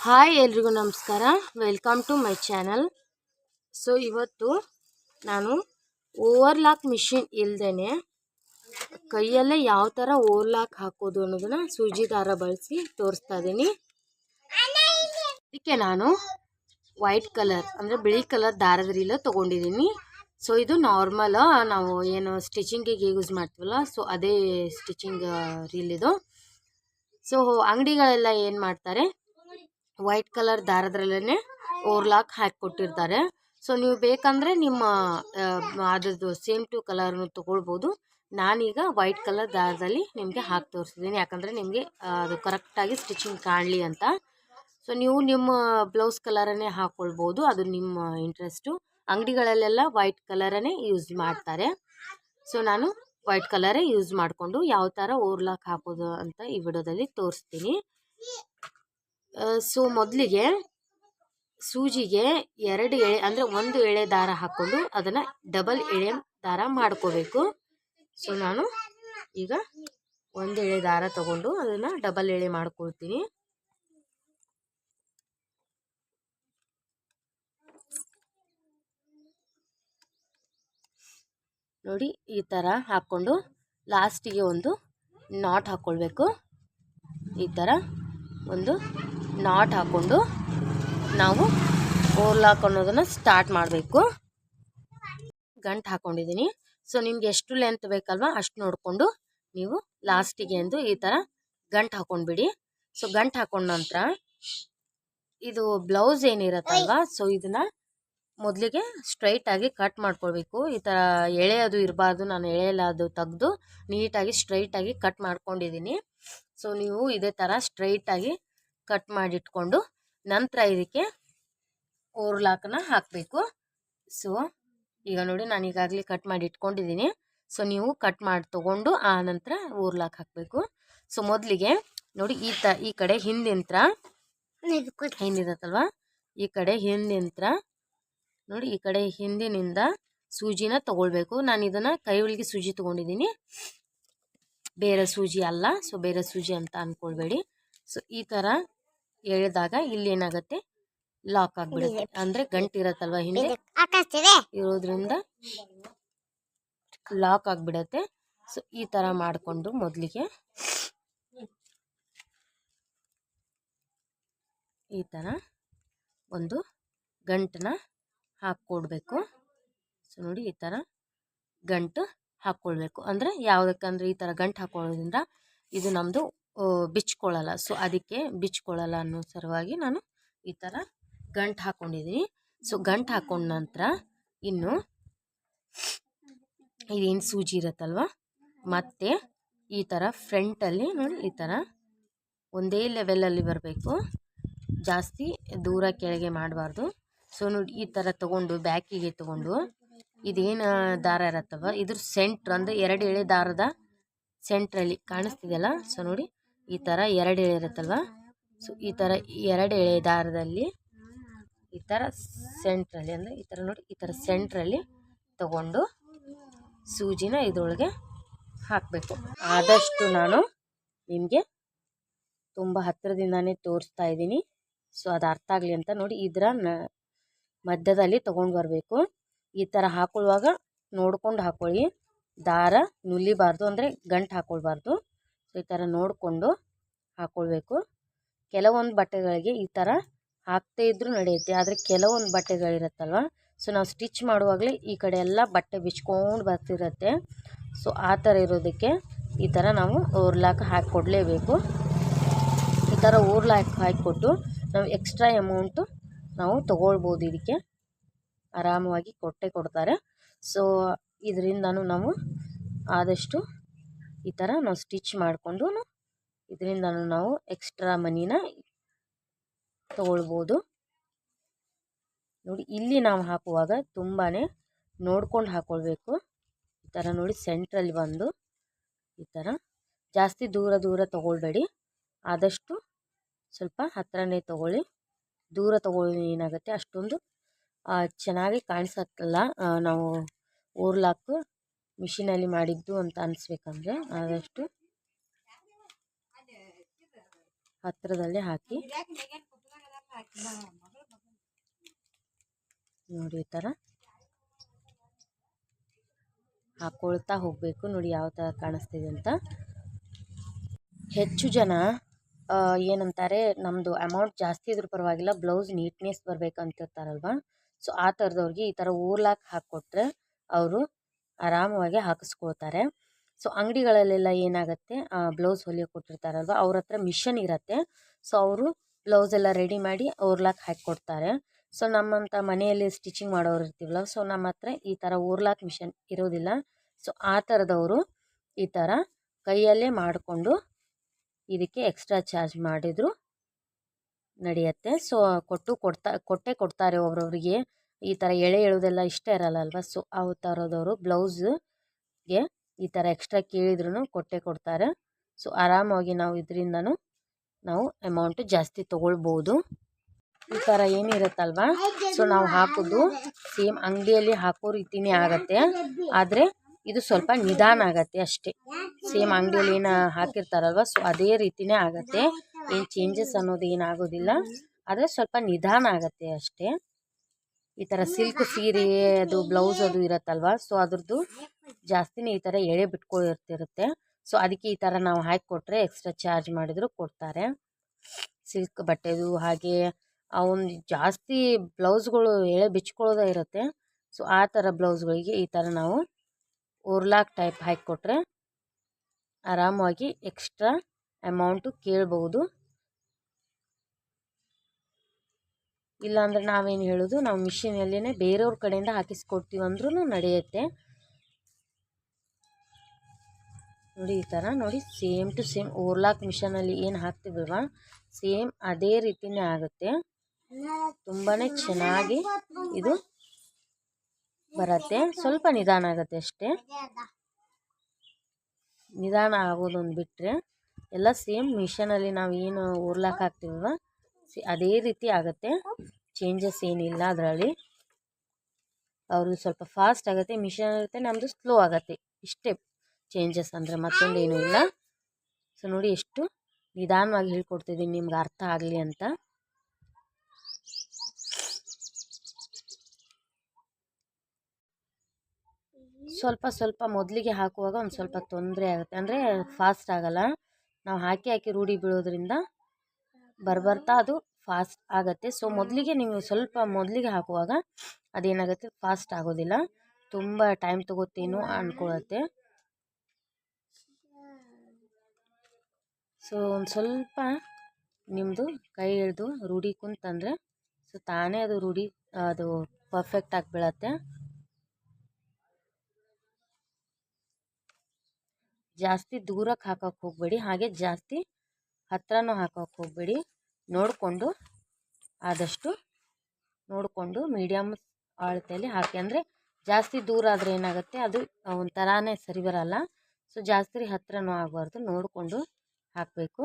Hi ಎಲ್ರಿಗೂ ನಮಸ್ಕಾರ. Welcome to my channel so ಇವತ್ತು ನಾನು ಓವರ್ಲಾಕ್ ಮಿಷಿನ್ ಇಲ್ದೇ ಕೈಯಲ್ಲೇ ಯಾವ ಥರ ಓವರ್ಲಾಕ್ ಹಾಕೋದು ಅನ್ನೋದನ್ನು ಸೂಜಿ ದಾರ ಬಳಸಿ ತೋರಿಸ್ತಾ ಇದ್ದೀನಿ ಅದಕ್ಕೆ ನಾನು ವೈಟ್ ಕಲರ್ ಅಂದರೆ ಬಿಳಿ ಕಲರ್ ದಾರದ ರೀಲ ತೊಗೊಂಡಿದ್ದೀನಿ ಸೊ ಇದು ನಾರ್ಮಲ್ ನಾವು ಏನು ಸ್ಟಿಚಿಂಗಿಗೆ ಯೂಸ್ ಮಾಡ್ತೀವಲ್ಲ ಸೊ ಅದೇ ಸ್ಟಿಚಿಂಗ್ ರೀಲ್ ಇದು. ಸೊ ಅಂಗಡಿಗಳೆಲ್ಲ ಏನು ಮಾಡ್ತಾರೆ ವೈಟ್ ಕಲರ್ ದಾರದ್ರಲ್ಲೇ ಓರ್ಲಾಕ್ ಹಾಕಿ ಕೊಟ್ಟಿರ್ತಾರೆ ಸೊ ನೀವು ಬೇಕಂದರೆ ನಿಮ್ಮ ಅದ್ರದ್ದು ಸೇಮ್ ಟು ಕಲರ್ನು ತೊಗೊಳ್ಬೋದು. ನಾನೀಗ ವೈಟ್ ಕಲರ್ ದಾರದಲ್ಲಿ ನಿಮಗೆ ಹಾಕಿ ತೋರಿಸಿದ್ದೀನಿ. ಯಾಕಂದರೆ ನಿಮಗೆ ಅದು ಕರೆಕ್ಟಾಗಿ ಸ್ಟಿಚಿಂಗ್ ಕಾಣಲಿ ಅಂತ. ಸೊ ನೀವು ನಿಮ್ಮ ಬ್ಲೌಸ್ ಕಲರನ್ನೇ ಹಾಕ್ಕೊಳ್ಬೋದು ಅದು ನಿಮ್ಮ ಇಂಟ್ರೆಸ್ಟು. ಅಂಗಡಿಗಳಲ್ಲೆಲ್ಲ ವೈಟ್ ಕಲರನ್ನೇ ಯೂಸ್ ಮಾಡ್ತಾರೆ. ಸೊ ನಾನು ವೈಟ್ ಕಲರೇ ಯೂಸ್ ಮಾಡಿಕೊಂಡು ಯಾವ ಥರ ಓರ್ಲಾಕ್ ಹಾಕೋದು ಅಂತ ಈ ವಿಡಿಯೋದಲ್ಲಿ ತೋರಿಸ್ತೀನಿ. ಸೊ ಮೊದಲಿಗೆ ಸೂಜಿಗೆ ಎರಡು ಎಳೆ, ಅಂದರೆ ಒಂದು ಎಳೆ ದಾರ ಹಾಕ್ಕೊಂಡು ಅದನ್ನು ಡಬಲ್ ಎಳೆ ದಾರ ಮಾಡ್ಕೋಬೇಕು. ಸೊ ನಾನು ಈಗ ಒಂದು ಎಳೆ ದಾರ ತಗೊಂಡು ಅದನ್ನು ಡಬಲ್ ಎಳೆ ಮಾಡ್ಕೊಳ್ತೀನಿ. ನೋಡಿ, ಈ ಥರ ಹಾಕ್ಕೊಂಡು ಲಾಸ್ಟಿಗೆ ಒಂದು ನಾಟ್ ಹಾಕ್ಕೊಳ್ಬೇಕು ಈ ಥರ ಒಂದು ನಾಟ್ ಹಾಕ್ಕೊಂಡು ನಾವು ಓರ್ಲಾಕ್ ಅನ್ನೋದನ್ನು ಸ್ಟಾರ್ಟ್ ಮಾಡಬೇಕು. ಗಂಟು ಹಾಕ್ಕೊಂಡಿದ್ದೀನಿ ಸೊ ನಿಮ್ಗೆ ಎಷ್ಟು ಲೆಂತ್ ಬೇಕಲ್ವ ಅಷ್ಟು ನೋಡಿಕೊಂಡು ನೀವು ಲಾಸ್ಟಿಗೆ ಎಂದು ಈ ಥರ ಗಂಟು ಹಾಕ್ಕೊಂಡ್ಬಿಡಿ ಸೊ ಗಂಟು ಹಾಕೊಂಡ ನಂತರ ಇದು ಬ್ಲೌಸ್ ಏನಿರತ್ತಲ್ವ ಸೊ ಇದನ್ನು ಮೊದಲಿಗೆ ಸ್ಟ್ರೈಟಾಗಿ ಕಟ್ ಮಾಡ್ಕೊಳ್ಬೇಕು. ಈ ಥರ ಎಳೆಯೋದು ಇರಬಾರ್ದು, ನಾನು ಎಳೆಯಲಾದು ತೆಗೆದು ನೀಟಾಗಿ ಸ್ಟ್ರೈಟಾಗಿ ಕಟ್ ಮಾಡ್ಕೊಂಡಿದ್ದೀನಿ ಸೊ ನೀವು ಇದೇ ಥರ ಸ್ಟ್ರೈಟಾಗಿ ಕಟ್ ಮಾಡಿಟ್ಕೊಂಡು ನಂತರ ಇದಕ್ಕೆ ಓರ್ಲಾಕನ್ನ ಹಾಕಬೇಕು. ಸೊ ಈಗ ನೋಡಿ ನಾನು ಈಗಾಗಲೇ ಕಟ್ ಮಾಡಿ ಇಟ್ಕೊಂಡಿದ್ದೀನಿ ಸೊ ನೀವು ಕಟ್ ಮಾಡಿ ತೊಗೊಂಡು ಆ ನಂತರ ಊರ್ಲಾಕ್ ಹಾಕಬೇಕು. ಸೊ ಮೊದಲಿಗೆ ನೋಡಿ ಈ ತ, ಈ ಕಡೆ ಹಿಂದಿಂತ್ರ ಹಿಂದಿದತ್ತಲ್ವ? ಈ ಕಡೆ ಹಿಂದಿಂತ್ರ ನೋಡಿ ಈ ಕಡೆ ಹಿಂದಿನಿಂದ ಸೂಜಿನ ತಗೊಳ್ಬೇಕು. ನಾನು ಇದನ್ನು ಕೈ ಒಳಗೆ ಸೂಜಿ ತೊಗೊಂಡಿದ್ದೀನಿ. ಬೇರೆ ಸೂಜಿ ಅಲ್ಲ ಸೊ ಬೇರೆ ಸೂಜಿ ಅಂತ ಅಂದ್ಕೊಳ್ಬೇಡಿ ಸೊ ಈ ಥರ ಎಳೆದಾಗ ಇಲ್ಲಿ ಏನಾಗುತ್ತೆ? ಲಾಕ್ ಆಗಿಬಿಡುತ್ತೆ. ಅಂದರೆ ಗಂಟು ಇರತ್ತಲ್ವ ಹಿಂದೆ? ಇರೋದ್ರಿಂದ ಲಾಕ್ ಆಗಿಬಿಡತ್ತೆ. ಸೊ ಈ ಥರ ಮಾಡಿಕೊಂಡು ಮೊದಲಿಗೆ ಈ ಥರ ಒಂದು ಗಂಟನ್ನ ಹಾಕ್ಕೊಡ್ಬೇಕು. ಸೊ ನೋಡಿ ಈ ಥರ ಗಂಟು ಹಾಕ್ಕೊಳ್ಬೇಕು ಅಂದರೆ ಯಾವುದಕ್ಕಂದ್ರೆ ಈ ಥರ ಗಂಟು ಹಾಕ್ಕೊಳ್ಳೋದ್ರಿಂದ ಇದು ನಮ್ಮದು ಬಿಚ್ಕೊಳ್ಳಲ್ಲ. ಸೊ, ಅದಕ್ಕೆ ಬಿಚ್ಕೊಳ್ಳಲ್ಲ ಅನ್ನೋ ಸಲುವಾಗಿ ನಾನು ಈ ಥರ ಗಂಟು ಹಾಕ್ಕೊಂಡಿದ್ದೀನಿ ಸೊ, ಗಂಟು ಹಾಕ್ಕೊಂಡ ನಂತರ ಇನ್ನು ಇದೇನು ಸೂಜಿ ಇರುತ್ತಲ್ವ? ಮತ್ತು ಈ ಥರ ಫ್ರಂಟಲ್ಲಿ ನೋಡಿ, ಈ ಥರ ಒಂದೇ ಲೆವೆಲಲ್ಲಿ ಬರಬೇಕು. ಜಾಸ್ತಿ ದೂರ ಕೆಳಗೆ ಮಾಡಬಾರ್ದು. ಸೊ, ನೋಡಿ ಈ ಥರ ತೊಗೊಂಡು, ಬ್ಯಾಕಿಗೆ ತೊಗೊಂಡು ಇದೇನು ದಾರ ಇರತ್ತವ? ಇದ್ರ ಸೆಂಟ್ರ್ ಅಂದರೆ ಎರಡು ಎಳೆ ದಾರದ ಸೆಂಟ್ರಲ್ಲಿ ಕಾಣಿಸ್ತಿದೆಯಲ್ಲ? ಸೊ ನೋಡಿ, ಈ ಥರ ಎರಡು ಎಳೆ ಇರುತ್ತಲ್ವ? ಸೊ ಈ ಥರ ಎರಡು ಎಳೆ ದಾರದಲ್ಲಿ ಈ ಥರ ಸೆಂಟ್ರಲ್ಲಿ ಅಂದರೆ ಈ ಥರ ನೋಡಿ, ಈ ಥರ ಸೆಂಟ್ರಲ್ಲಿ ತಗೊಂಡು ಸೂಜಿನ ಇದರೊಳಗೆ ಹಾಕಬೇಕು. ಆದಷ್ಟು ನಾನು ನಿಮಗೆ ತುಂಬ ಹತ್ತಿರದಿಂದಾನೇ ತೋರಿಸ್ತಾ ಇದ್ದೀನಿ. ಸೊ ಅದು ಅರ್ಥ ಆಗಲಿ ಅಂತ ನೋಡಿ, ಇದರ ಮಧ್ಯದಲ್ಲಿ ತೊಗೊಂಡು ಬರಬೇಕು. ಈ ಥರ ಹಾಕೊಳ್ಳುವಾಗ ನೋಡ್ಕೊಂಡು ಹಾಕೊಳ್ಳಿ. ದಾರ ನುಲಿಬಾರ್ದು ಅಂದರೆ ಗಂಟು ಹಾಕೊಳ್ಬಾರ್ದು. ಸೊ ಈ ಥರ ನೋಡಿಕೊಂಡು ಹಾಕ್ಕೊಳ್ಬೇಕು ಕೆಲವೊಂದು ಬಟ್ಟೆಗಳಿಗೆ ಈ ಥರ ಹಾಕ್ತೇ ಇದ್ದರೂ ನಡೆಯುತ್ತೆ. ಆದರೆ ಕೆಲವೊಂದು ಬಟ್ಟೆಗಳಿರುತ್ತಲ್ವ? ಸೊ ನಾವು ಸ್ಟಿಚ್ ಮಾಡುವಾಗಲೇ ಈ ಕಡೆ ಎಲ್ಲ ಬಟ್ಟೆ ಬಿಚ್ಕೊಂಡು ಬರ್ತಿರುತ್ತೆ. ಸೊ ಆ ಥರ ಇರೋದಕ್ಕೆ ಈ ಥರ ನಾವು ಓರ್ಲಾಕ್ ಹಾಕಿಕೊಡ್ಲೇಬೇಕು ಈ ಥರ ಓರ್ಲಾಕ್ ಹಾಕಿಕೊಟ್ಟು ನಾವು ಎಕ್ಸ್ಟ್ರಾ ಅಮೌಂಟು ನಾವು ತೊಗೊಳ್ಬೋದು ಇದಕ್ಕೆ. ಆರಾಮವಾಗಿ ಕೊಟ್ಟೆ ಕೊಡ್ತಾರೆ. ಸೊ ಇದರಿಂದನೂ ನಾವು ಆದಷ್ಟು ಈ ಥರ ನಾವು ಸ್ಟಿಚ್ ಮಾಡಿಕೊಂಡು ಇದರಿಂದನೂ ನಾವು ಎಕ್ಸ್ಟ್ರಾ ಮನಿನ ತಗೊಳ್ಬೋದು. ನೋಡಿ, ಇಲ್ಲಿ ನಾವು ಹಾಕುವಾಗ ತುಂಬಾ ನೋಡ್ಕೊಂಡು ಹಾಕ್ಕೊಳ್ಬೇಕು ಈ ಥರ ನೋಡಿ ಸೆಂಟ್ರಲ್ಲಿ ಬಂದು ಈ ಥರ ಜಾಸ್ತಿ ದೂರ ದೂರ ತಗೊಳ್ಬೇಡಿ. ಆದಷ್ಟು ಸ್ವಲ್ಪ ಹತ್ತಿರನೇ ತೊಗೊಳ್ಳಿ. ದೂರ ತೊಗೊಳ್ಳಿ ಏನಾಗುತ್ತೆ ಅಷ್ಟೊಂದು ಚೆನ್ನಾಗಿ ಕಾಣಿಸತ್ತಲ್ಲ. ನಾವು ಓರ್ಲಾಕು ಮಿಷಿನಲ್ಲಿ ಮಾಡಿದ್ದು ಅಂತ ಅನಿಸ್ಬೇಕಂದ್ರೆ ಆದಷ್ಟು ಹತ್ತಿರದಲ್ಲೇ ಹಾಕಿ. ನೋಡಿ ಈ ಥರ. ಹಾಕ್ಕೊಳ್ತಾ ಹೋಗಬೇಕು. ನೋಡಿ ಯಾವ ಥರ ಕಾಣಿಸ್ತಿದೆ ಅಂತ. ಹೆಚ್ಚು ಜನ ಏನಂತಾರೆ ನಮ್ಮದು ಅಮೌಂಟ್ ಜಾಸ್ತಿ ಇದ್ರೂ ಪರವಾಗಿಲ್ಲ ಬ್ಲೌಸ್ ನೀಟ್ನೆಸ್ ಬರ್ಬೇಕಂತಿರ್ತಾರಲ್ವ? ಸೊ, ಆ ಥರದವ್ರಿಗೆ ಈ ಥರ ಊರ್ಲಾಕ್ ಹಾಕ್ಕೊಟ್ರೆ ಅವರು ಆರಾಮವಾಗಿ ಹಾಕಿಸ್ಕೊಳ್ತಾರೆ. ಸೊ, ಅಂಗಡಿಗಳಲ್ಲೆಲ್ಲ ಏನಾಗುತ್ತೆ ಬ್ಲೌಸ್ ಹೊಲಿಯೋಕೆ ಕೊಟ್ಟಿರ್ತಾರಲ್ವ ಅವ್ರ ಹತ್ರ ಮಿಷನ್ ಇರುತ್ತೆ. ಸೊ, ಅವರು ಬ್ಲೌಸ್ ಎಲ್ಲ ರೆಡಿ ಮಾಡಿ ಊರ್ಲಾಕ್ ಹಾಕಿ ಕೊಡ್ತಾರೆ ಸೊ ನಮ್ಮಂಥ ಮನೆಯಲ್ಲಿ ಸ್ಟಿಚಿಂಗ್ ಮಾಡೋರು ಇರ್ತೀವಲ್ಲ, ಸೊ, ನಮ್ಮ ಹತ್ರ ಈ ಥರ ಊರ್ಲಾಕ್ ಮಿಷನ್ ಇರೋದಿಲ್ಲ. ಸೊ, ಆ ಥರದವರು ಈ ಥರ ಕೈಯಲ್ಲೇ ಮಾಡಿಕೊಂಡು ಇದಕ್ಕೆ ಎಕ್ಸ್ಟ್ರಾ ಚಾರ್ಜ್ ಮಾಡಿದ್ರು. ನಡೆಯುತ್ತೆ. ಸೊ ಕೊಟ್ಟು ಕೊಡ್ತಾ, ಕೊಟ್ಟೇ ಕೊಡ್ತಾರೆ ಒಬ್ರೊಬ್ರಿಗೆ. ಈ ಥರ ಎಳೆ ಎಳೋದೆಲ್ಲ ಇಷ್ಟ ಇರಲ್ಲ ಅಲ್ವಾ ಸೊ ಆ ಥರದವರು ಬ್ಲೌಸ್ಗೆ ಈ ಥರ ಎಕ್ಸ್ಟ್ರಾ ಕೇಳಿದ್ರು ಕೊಟ್ಟೇ ಕೊಡ್ತಾರೆ. ಸೊ ಆರಾಮಾಗಿ ನಾವು ಇದರಿಂದನೂ ನಾವು ಅಮೌಂಟ್ ಜಾಸ್ತಿ ತೊಗೊಳ್ಬೋದು. ಈ ಥರ ಏನಿರುತ್ತಲ್ವಾ? ಸೊ ನಾವು ಹಾಕೋದು ಸೇಮ್ ಅಂಗಡಿಯಲ್ಲಿ ಹಾಕೋ ರೀತಿನೇ ಆಗತ್ತೆ. ಆದರೆ ಇದು ಸ್ವಲ್ಪ ನಿಧಾನ ಆಗತ್ತೆ ಅಷ್ಟೇ. ಸೇಮ್ ಅಂಗಡಿಯಲ್ಲಿ ಏನು ಹಾಕಿರ್ತಾರಲ್ವ? ಸೊ ಅದೇ ರೀತಿನೇ ಆಗತ್ತೆ. ಏನು ಚೇಂಜಸ್ ಅನ್ನೋದು ಏನಾಗೋದಿಲ್ಲ. ಆದರೆ ಸ್ವಲ್ಪ ನಿಧಾನ ಆಗುತ್ತೆ ಅಷ್ಟೇ. ಈ ಥರ ಸಿಲ್ಕ್ ಸೀರೆ, ಅದು ಬ್ಲೌಸ್ ಅದು ಇರುತ್ತಲ್ವ? ಸೊ ಅದ್ರದ್ದು ಜಾಸ್ತಿನೇ ಈ ಥರ ಎಳೆ ಬಿಟ್ಕೊಂಡಿರ್ತಿರುತ್ತೆ ಸೊ ಅದಕ್ಕೆ ಈ ಥರ ನಾವು ಹಾಕಿಕೊಟ್ರೆ ಎಕ್ಸ್ಟ್ರಾ ಚಾರ್ಜ್ ಮಾಡಿದ್ರು ಕೊಡ್ತಾರೆ. ಸಿಲ್ಕ್ ಬಟ್ಟೆದು ಹಾಗೆ ಅವನ್ ಜಾಸ್ತಿ ಬ್ಲೌಸ್ಗಳು ಎಳೆ ಬಿಚ್ಕೊಳ್ಳೋದೇ ಇರುತ್ತೆ. ಸೊ ಆ ಥರ ಬ್ಲೌಸ್ಗಳಿಗೆ ಈ ಥರ ನಾವು ಓರ್ಲಾಕ್ ಟೈಪ್ ಹಾಕಿಕೊಟ್ರೆ ಆರಾಮವಾಗಿ ಎಕ್ಸ್ಟ್ರಾ ಅಮೌಂಟು ಕೇಳ್ಬೋದು. ಇಲ್ಲಾಂದ್ರೆ ನಾವೇನು ಹೇಳೋದು, ನಾವು ಮಿಷಿನಲ್ಲೇ ಬೇರೆಯವ್ರ ಕಡೆಯಿಂದ ಹಾಕಿಸ್ಕೊಡ್ತೀವಿ ಅಂದ್ರೂ ನಡೆಯುತ್ತೆ. ನೋಡಿ ಈ ಥರ ನೋಡಿ ಸೇಮ್ ಟು ಸೇಮ್ ಓರ್ಲಾಕ್ ಮಿಷನಲ್ಲಿ ಏನು ಹಾಕ್ತೀವಲ್ವ ಸೇಮ್ ಅದೇ ರೀತಿನೇ ಆಗುತ್ತೆ. ತುಂಬಾ ಚೆನ್ನಾಗಿ ಇದು ಬರುತ್ತೆ. ಸ್ವಲ್ಪ ನಿಧಾನ ಆಗುತ್ತೆ ಅಷ್ಟೇ. ನಿಧಾನ ಆಗೋದೊಂದು ಬಿಟ್ಟರೆ ಎಲ್ಲ ಸೇಮ್ ಮಿಷನಲ್ಲಿ ನಾವು ಏನು ಉರ್ಲಾಕ್ ಹಾಕ್ತೀವಲ್ವ? ಸಿ, ಅದೇ ರೀತಿ ಆಗುತ್ತೆ. ಚೇಂಜಸ್ ಏನಿಲ್ಲ ಅದರಲ್ಲಿ. ಅವ್ರಿಗೆ ಸ್ವಲ್ಪ ಫಾಸ್ಟ್ ಆಗುತ್ತೆ, ಮಿಷನ್ ಇರುತ್ತೆ ನಮ್ಮದು ಸ್ಲೋ ಆಗುತ್ತೆ. ಇಷ್ಟೇ ಚೇಂಜಸ್ ಅಂದರೆ ಮತ್ತೊಂದೇನೂ ಇಲ್ಲ. ಸೊ ನೋಡಿ ಎಷ್ಟು ನಿಧಾನವಾಗಿ ಹೇಳ್ಕೊಡ್ತಿದ್ದೀನಿ ನಿಮ್ಗೆ ಅರ್ಥ ಆಗಲಿ ಅಂತ. ಸ್ವಲ್ಪ ಸ್ವಲ್ಪ ಮೊದಲಿಗೆ ಹಾಕುವಾಗ ಒಂದು ಸ್ವಲ್ಪ ತೊಂದರೆ ಆಗುತ್ತೆ. ಅಂದರೆ ಫಾಸ್ಟ್ ಆಗಲ್ಲ. ನಾವು ಹಾಕಿ ಹಾಕಿ ರೂಢಿ ಬೀಳೋದ್ರಿಂದ ಬರ್ಬರ್ತಾ ಅದು ಫಾಸ್ಟ್ ಆಗುತ್ತೆ. ಸೊ ಮೊದಲಿಗೆ ನೀವು ಸ್ವಲ್ಪ ಮೊದಲಿಗೆ ಹಾಕುವಾಗ ಅದೇನಾಗುತ್ತೆ? ಫಾಸ್ಟ್ ಆಗೋದಿಲ್ಲ. ತುಂಬ ಟೈಮ್ ತಗೋತೇನೋ ಅಂದ್ಕೊಳ್ಳುತ್ತೆ ಸೊ ಒಂದು ಸ್ವಲ್ಪ ನಿಮ್ಮದು ಕೈ ಹಿಡ್ದು ರೂಢಿ ಕುಂತಂದರೆ ಸೊ ತಾನೇ ಅದು ರೂಢಿ ಅದು ಪರ್ಫೆಕ್ಟಾಗಿ ಬೀಳತ್ತೆ. ಜಾಸ್ತಿ ದೂರಕ್ಕೆ ಹಾಕೋಕ್ಕೆ ಹೋಗಬೇಡಿ, ಹಾಗೆ ಜಾಸ್ತಿ ಹತ್ತಿರನೂ ಹಾಕೋಕ್ಕೆ ಹೋಗಬೇಡಿ. ನೋಡಿಕೊಂಡು ಆದಷ್ಟು ನೋಡಿಕೊಂಡು ಮೀಡಿಯಮ್ ಅಳತೆಯಲ್ಲಿ ಹಾಕಿ. ಅಂದರೆ ಜಾಸ್ತಿ ದೂರ ಆದರೆ ಏನಾಗುತ್ತೆ, ಅದು ಒಂಥರಾನೇ ಸರಿ ಬರಲ್ಲ. ಸೊ ಜಾಸ್ತಿ ಹತ್ತಿರನೂ ಆಗಬಾರ್ದು, ನೋಡಿಕೊಂಡು ಹಾಕಬೇಕು.